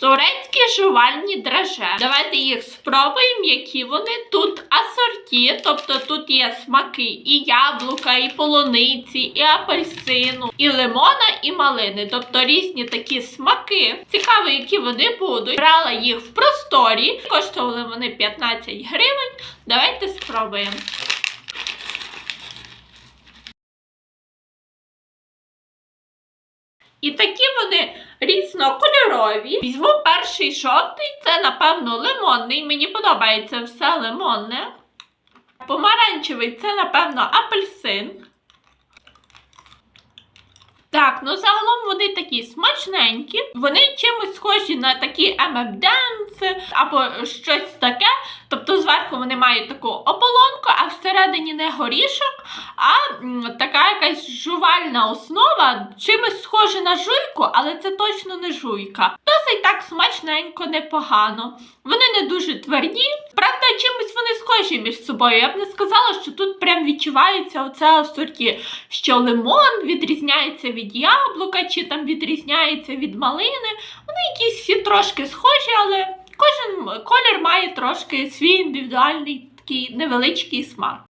Турецькі жувальні драже. Давайте їх спробуємо, які вони тут асорті. Тобто тут є смаки і яблука, і полуниці, і апельсину, і лимона, і малини. Тобто різні такі смаки. Цікаво, які вони будуть. Брала їх в просторі. Коштували вони 15 гривень. Давайте спробуємо. І такі вони різнокольорові. Візьму перший жовтий, це, напевно, лимонний. Мені подобається все лимонне. Помаранчевий це, напевно, апельсин. Так, ну загалом вони такі смачненькі. Вони чимось схожі на такі M&M's або щось таке. Тобто зверху вони мають таку ополонку, а всередині не горішок, а така якась жувальна основа, чимось схоже на жуйку, але це точно не жуйка. Досить так смачненько, непогано. Вони не дуже тверді. Правда, чимось вони схожі між собою. Я б не сказала, що тут прям відчувається оце асорті, що лимон відрізняється від яблука, чи там відрізняється від малини. Вони якісь всі трошки схожі, але кожен колір має трошки свій індивідуальний такий невеличкий смак.